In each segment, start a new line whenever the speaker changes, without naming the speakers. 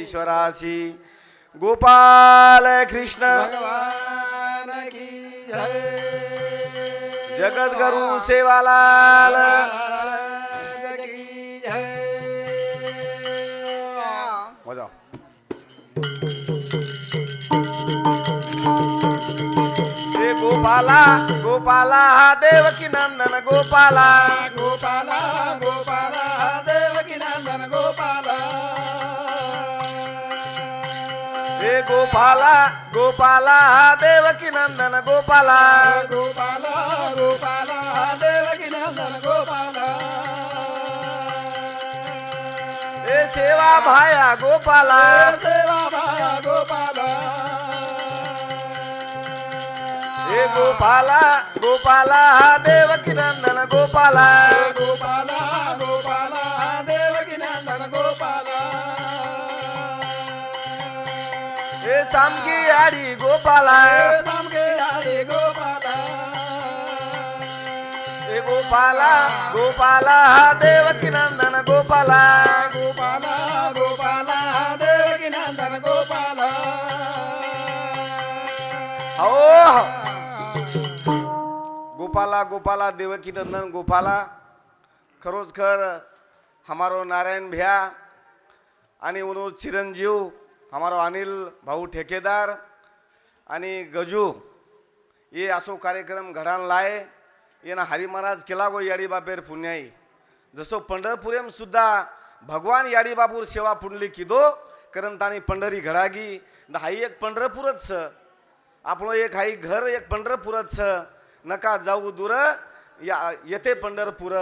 ईश्वराशी गोपाल कृष्ण।
भगवान की जय।
जगद्गुरु सेवालाल। मजा। गोपाला गोपाला हा देवकी नंदन गोपाला।
गोपाला गोपाला देवकी नंदन गोपाला।
हे गोपाला गोपाला हा देवकी नंदन गोपाला
गोपाला गोपाला देवकी नंदन गोपाला
हे सेवा भाया गोपाला
सेवा भाया गोपाला
हे गोपाला गोपाला हा देवकी नंदन गोपाला
गोपाला गोपाला
सामकी आडी गोपाला.
सामगे गोपाला.
हे गोपाला गोपाला देवकी नंदन गोपाला.
गोपाला गोपाला देवकी नंदन गोपाला.
हो गोपाला गोपाला देवकी नंदन गोपाला. खरोच खर हमारो नारायण भैया आणि उनो चिरंजीव हमारो अनिल भाऊ ठेकेदार आणि गजू ये असो कार्यक्रम घडान लाय येणं हरी महाराज केला गो याडी बापेर पुण्याई। जसो पंढरपुरेम सुद्धा भगवान याडी बापूर सेवा पुंडली किदो कारण ताणी पंढरी घडागी हाई एक पंढरपूरच छ आपलं एक हाई घर एक पंढरपूरच छ नका जाऊ दूर या येते पंढरपूर।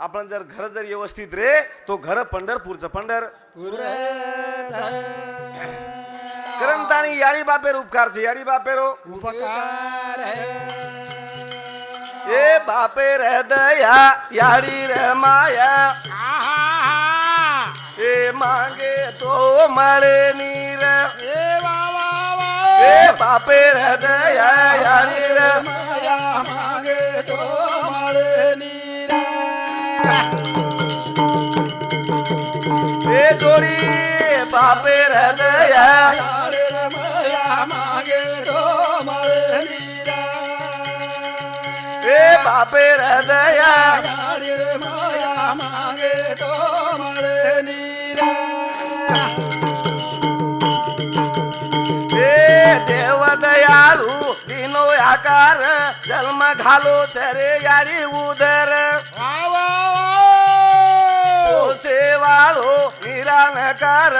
आपण जर घर जर व्यवस्थित रे तो घर पंढरपूरचं पंढर. ताणी याडी बापेर उपकारचे याडी बापेरो.
उपकार
ए बापेर दया याडी रे माया. ए मागे तो मळे नीर.
ए
ए बापेर दया याडी रे
माया मागे तो माळे नीरा.
ए बापेर दया
रे माया मागे तो माळे नीरा
ए देव दयालु दिनो आकार जन्म घालो चरे यारी उदर.
वा
सेवाळो निरानकार.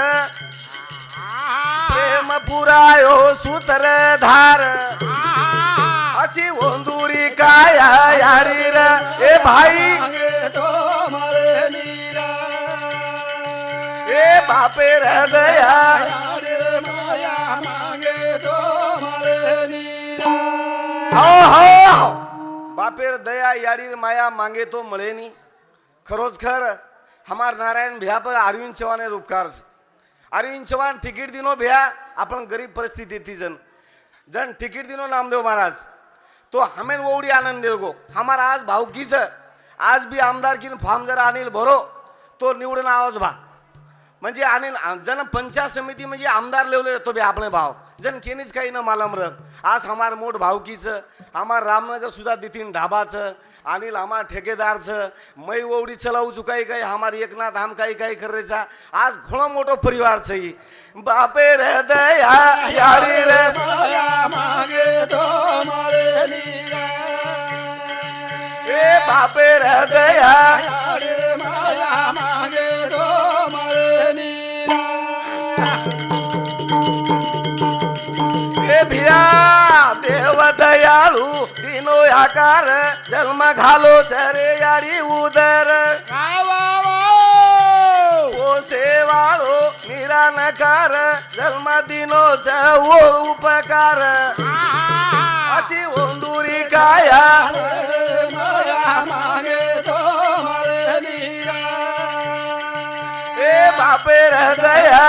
प्रेम पुरायो सूत्रधार. अशी ओंदुरी काय यारी र ए भाई.
मागे तो
ए बापे हृदया.
हो
हो, हो. बापेर दया यारी माया मांगे तो मळे नी. खरोच खर हमार नारायण भ्या पर अरविंद चव्हाण उपकार अरविंद चव्हाण तिकीट दिनो भ्या आपण गरीब परिस्थिती जन. जन तिकीट दिनो नामदेव महाराज. तो हमें ओवडी आनंद देगो हमारा आज भावकीच आज बी आमदार किन फॉर्म जर अनिल भरो तो निवडून आवाज भा म्हणजे अनिल जन पंचायत समिती म्हणजे आमदार लेवले येतो बे आपले भाव. जन केनीच काही न मालम र आज हमार मोठ भावकीचं हमार रामनगर सुद्धा दितीन ढाबाचं अनिल हमार ठेकेदारचं मै ओवडी चलावू चुकाई काही हमार एकनाथ हम काही काही करायचा आज घोडं मोठं परिवार ही. बापे रे दया यारी रे
मागे तो
ए बापे रे दया
माया
दयाळू आकार जन्म घालो चरे यारी उदर.
वा वा वा
ओ सेवाळो निरानकार जन्म दिनो ओ उपकार. अशी ओंदुरी काया.
माया मागे
ए बापे हृदया.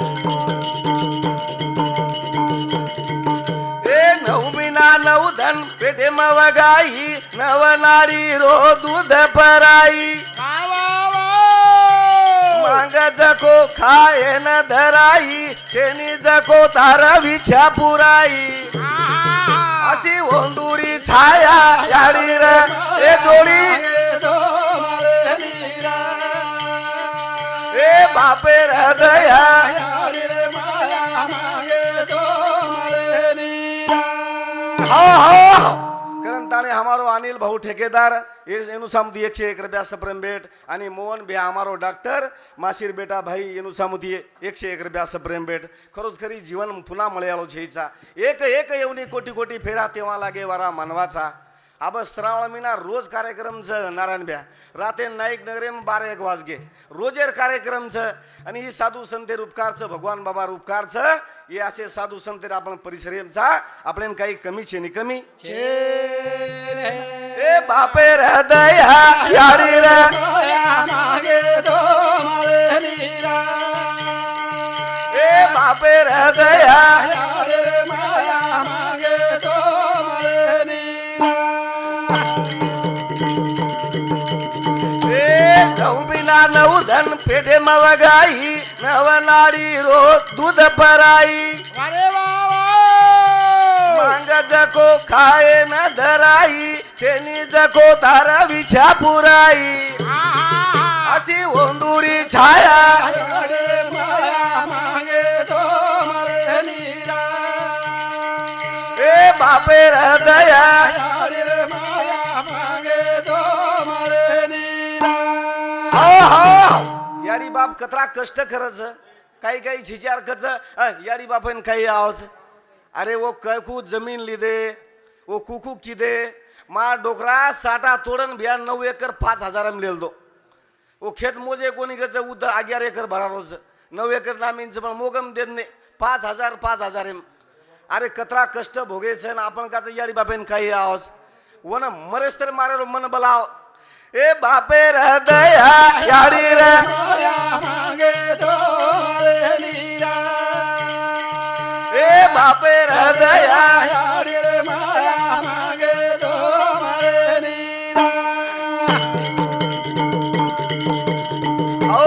Thank you. भेटे मवगाई नवनारी रो दूध पराई. मांग जको खायन धराई शेनी जको तारा विछा पुराई. अशी ओंदुरी छाया यारी रे जोडी. बापे हृदया हा हा. हमारो अनिल भाऊ ठेकेदार येनुसामुदी एकशे एक रुपया सप्रेम बेट। आणि मोहन भे हमारो डॉक्टर माशीर बेटा भाई येनुसामुदी एकशे एक रुपया सप्रेम बेट। खरोच खरी जीवन पुन्हा मळ्यालो झेचा एक एक येऊनी कोटी कोटी फेरा तेव्हा लागे वारा मानवाचा। अब श्रावण महिना रोज कार्यक्रम छ नारायण भ्या. राते नाईक नगरेम बारा एक वाजगे. रोजेर कार्यक्रम छ आणि ही साधू संतेर उपकार छ भगवान बाबा उपकार छ हे असे साधू संतेर आपण परिसर छा आपण काही कमी छे नि कमी. ए बापे हृदया बापे हृदया बिना नऊ धन पेठे मवगाई नवनाडी रोज दूध पराई.
अरे
मांग जको खाए न धराई चेनी जको तारा विछा पुराई. अशी ओंदुरी छाया. ए बापे हृदया यारी याडी बाप कतरा कष्ट खरंच काही काही छिचार खच याडी बापन काही आवाज. अरे वो ककू जमीन लिदे वो कुकू किदे मा डोकरा साठा तोडन बिया नऊ एकर पाच हजार लेल दो वो खेत मोजे कोणी गच उद अग्यार एकर भरा रोज नऊ एकर नामींच पण मोगम देत नाही पाच हजार पाच हजार एम अरे कतरा कष्ट भोगेच आपण काच याडी बापेन काही आवाज. वन मरेस तर मारेलो मन बलाव. ए बापे हृदया याडी रे
माया मागे तो मळे नीरा
ए बापे हृदया
अरे माया मागे तो मळे नीरा
ओ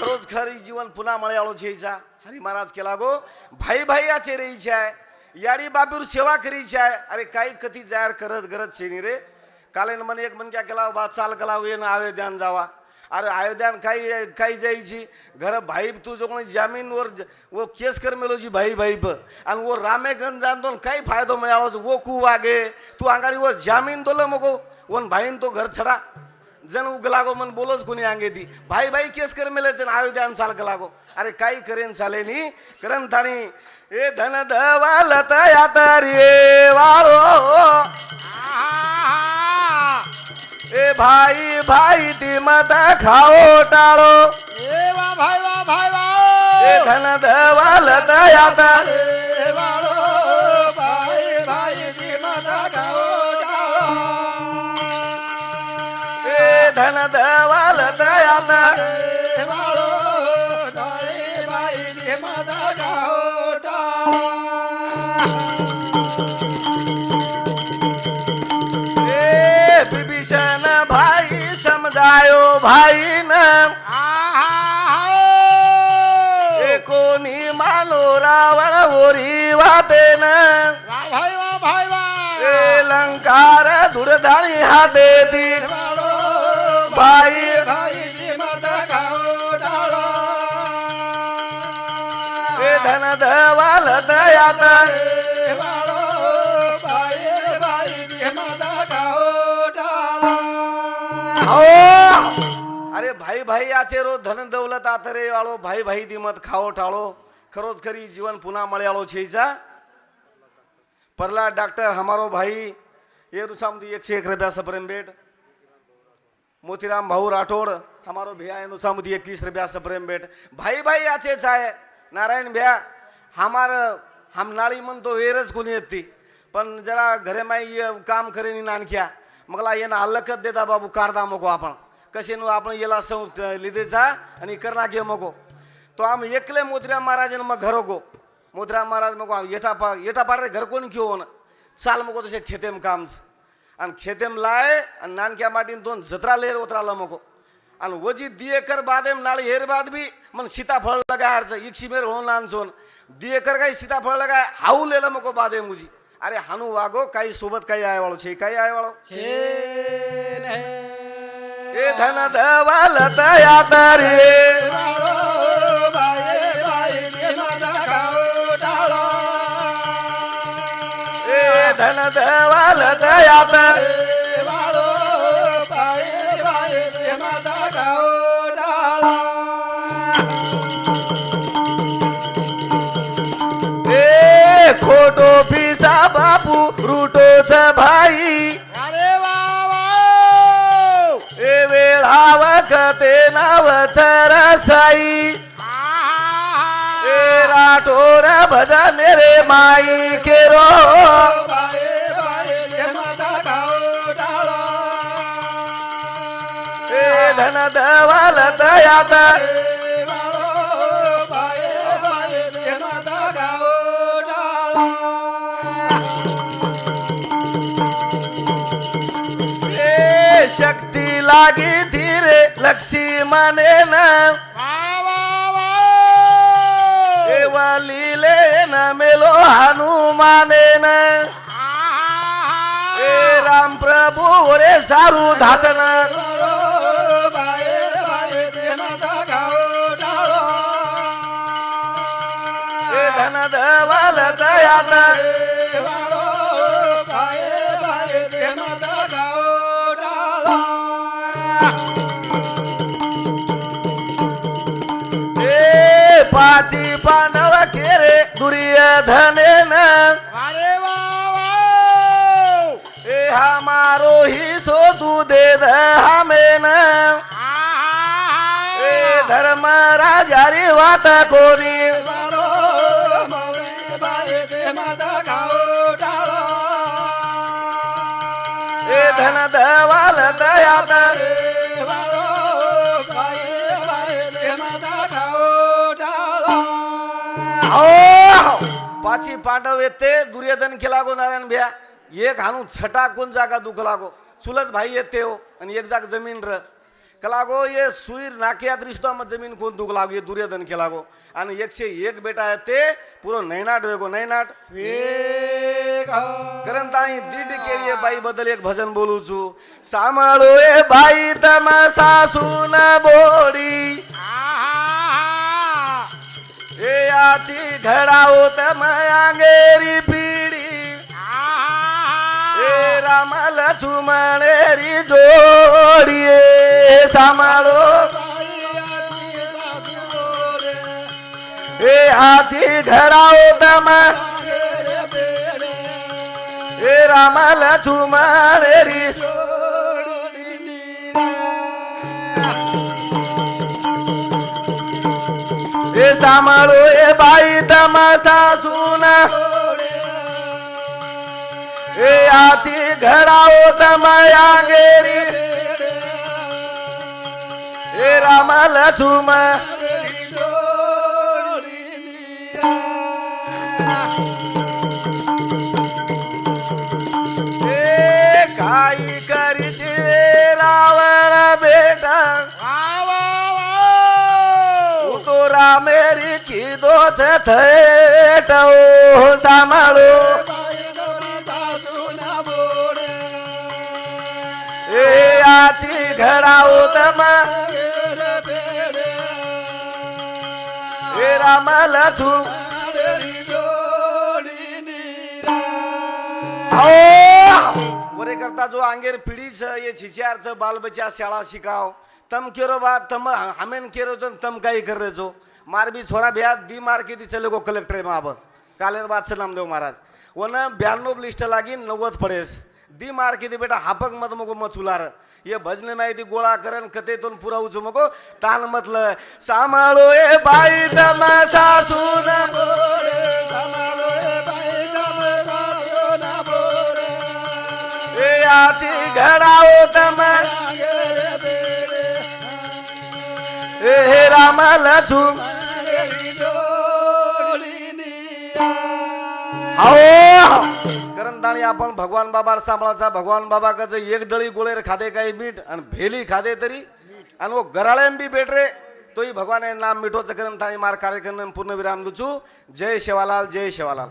रोज खरी जीवन पुन्हा मळयाळो छेचा हरी महाराज केला गो भाई भाई आचे रे इच्छा आहे. याडी बाबीर सेवा करी इच्छा आहे. अरे काही कथी जाहीर करत गरज छेनी रे. कालेन मन एक मन क्या केला बा चाल कला येन आवेद्यान जावा. अरे आयोध्यान काही काही जायची. घर भाई तुझं जो कोणी जमीन वर ज- वो केस कर मेलोची भाई भाई आणि वो रामे गण जाणतो न काही फायदो मिळालो वो कू वागे. तू अंगारी वर जामीन तोलं मगो. वन भाईन तो घर छडा. जण उगलागो मन बोलोच कोणी अंगे ती. भाई भाई केस कर मेले जण आयोध्यान साल लागो. अरे काही करेन चाले नी. करन थाणी. ए धन धवाल तया तरी वाळो. ए भाई भाई ती मत खाओ टाळो.
ए वा भाई वा भाई वा
ए धन धवालत यात
अरे वाळो भाई भाई ती माता गाओ टाळो.
ए धन धवालत यात
अरे वाळो भाई भाई ती माता गाओ टाळो.
बाई हा ती
वाळो
बाई
भाई ती माता
धन धवाल दयात
अरे भाई भाई ती
आचे रो धन दौलत आतरे वाळो भाई भाई दिमत खाओ टाळो खरोच खरी जीवन पुन्हा मळयाळो छेचा परला डॉक्टर हमारो भाई ये एकशे एक रुपया सप्रेम बेट मोतीराम भाऊ राठौड़ हमारो भैया है नुसामुदी इक्कीस रुपया सप्रेम बेट भाई भाई आचे चाहे। नारायण भैया हमार हम नाळी म्हणतो वेरच कोणी येते पण जरा घरे माई ये काम करेनी नानख्या। मगला येणं हल्लकत देता बाबू कारदा मको आपण कसे नु आपण येला सौ लिदेचा आणि करना घे मको। तो आम एकले मोतीराम महाराज मग घरो गो मोतीराम महाराज मग येठा पा येठा पाडरे घर कोणी घेऊन चाल मको तसे खेतेम कामच आणि खेतेम लाय आणि नानक्या माटीन दोन जत्रा लेर उतराला मको आणि वजी दियेकर बादेम नाळी हेर बाद बी मन सीताफळ लगायचं इक्षी मेर होऊन आणसोन दियेकर काही सीताफळ लगाय हाऊलेलं मको बादे मुजी अरे हानू वागो काही सोबत काही आहे वाळो छे काही आहे वाळो ए धन धवाल तया तरे धन धवाल साई। राठोर भजन रे माई केरो। धन धवल दयात शक्ति लागी धीरे लक्ष्मी माने ना। मेलो हनुमानेन. न ए राम प्रभू रे सारू धासन
वाळो बाये
धन पाची पानव केरे. दुर्योधने न
अरे वा वा!
ए हा मारो ही सो तू दे हमेन ए धर्म राजारी वात कोणी धन धवाल तयात
ए
पाची पांडव येते दुर्योधन केला गो नारायण भ्या. एक हानू छटा कोण जागा दुख लागो चुलत भाई येते हो आणि एक जाग जमीन र. कलागो ये सुईर नाकियात रिश्तो मग जमीन कोण दुख लागो ये दुर्योधन केला गो आणि एकशे एक बेटा येते पुरो नैनाट वेगो नैनाट. कारण ताई दीड केली बाई बद्दल एक भजन बोलू छू. सांभाळो ए बाई तम सासून बोडी. नाची याची घडाओ तम पिढी. ए रामाल चुमणेरी जोडी ए सांभाळो ए आची घडाओ तम ए रामाल चुमणेरी ए सांभाळो ए बाई तम सासून ए आची घडाओ तम अंगेरी ए रामाल चुम ए काही करीचे रावण बेटा? तो रामेरी की दोच थेट ओ ए आची घडाओ तम ए रामाला चुम वरे करता जो आंगेर पिढीच ये छिचियारच बाल बच्चा शाळा शिकाव. तम केरो बा तम हमेन केरो जन तम काही कर जो मार भी छोरा बिया दी मार के दी चले गो कलेक्टर माब कालेर बात से नामदेव महाराज वन ब्याण्णव लिस्ट लागी नव्वद पडेस दी मार के दी बेटा हापक मत मगो मचुलार ये भजने माहिती गोळा करन कथेतून पुरावूच मगो तान म्हटलं सांभाळो ए बाई तम सासू बोले आची घराची घडावत हे राम हो. आपण भगवान बाबा सांभाळाचा भगवान बाबा कच एक डळी गुळेर खादे काही मीठ आणि भेली खादे तरी. आणि वो गराळ्यान बी बेटरे तोही भगवान नाम मिठोचं करंदाणी मार कार्यक्रम पूर्ण विराम दुचू. जय शेवालाल जय शेवालाल.